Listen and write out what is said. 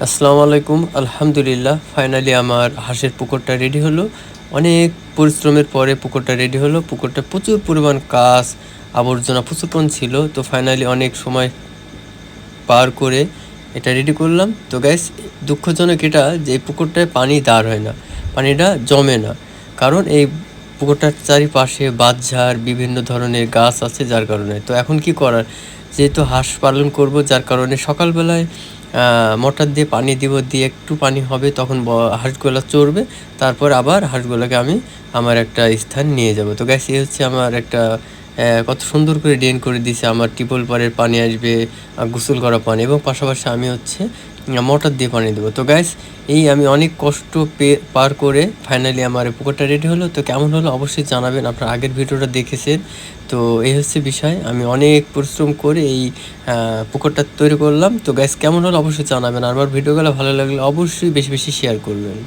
আসসালামু আলাইকুম। আলহামদুলিল্লাহ ফাইনালি আমার হাঁসের পুকুরটা রেডি হলো। অনেক পরিশ্রমের পরে পুকুরটা রেডি হলো। পুকুরটা প্রচুর পরিমাণ কাজ, আবর্জনা প্রচুর পরিমাণ ছিল। তো ফাইনালি অনেক সময় পার করে এটা রেডি করলাম। তো গ্যাস দুঃখজনক এটা যে পুকুরটায় পানি দাঁড় হয় না। পানিটা জমে না। কারণ এই পুকুরটার চারিপাশে বাঁধঝাড়, বিভিন্ন ধরনের গাছ আছে যার কারণে। তো এখন কি করার? যেহেতু হাঁস পালন করব, যার কারণে সকালবেলায় মোটর দিয়ে পানি দিব, দিয়ে একটু পানি হবে, তখন হাঁসগুলো চড়বে। তারপর আবার হাঁসগুলোকে আমি আমার একটা স্থান নিয়ে যাব। তো গ্যাস এই হচ্ছে আমার একটা কত সুন্দর করে ড্রেন করে দিছে। আমার টিপল পাড়ের পানি আসবে গোসল করা পানি। এবং পাশাপাশি আমি হচ্ছে মোটর দিয়ে পানি দেবো। তো গ্যাস এই আমি অনেক কষ্ট পে, পার করে ফাইনালি আমার পুকুরটা রেডি হলো। তো কেমন হলো অবশ্যই জানাবেন, আপনার আগের ভিডিওটা দেখেছেন। তো এই হচ্ছে বিষয়, আমি অনেক পরিশ্রম করে এই পুকুরটা তৈরি করলাম। তো গ্যাস কেমন হলো অবশ্যই জানাবেন। আর আমার ভিডিওগুলো ভালো লাগলে অবশ্যই বেশি বেশি শেয়ার করবেন।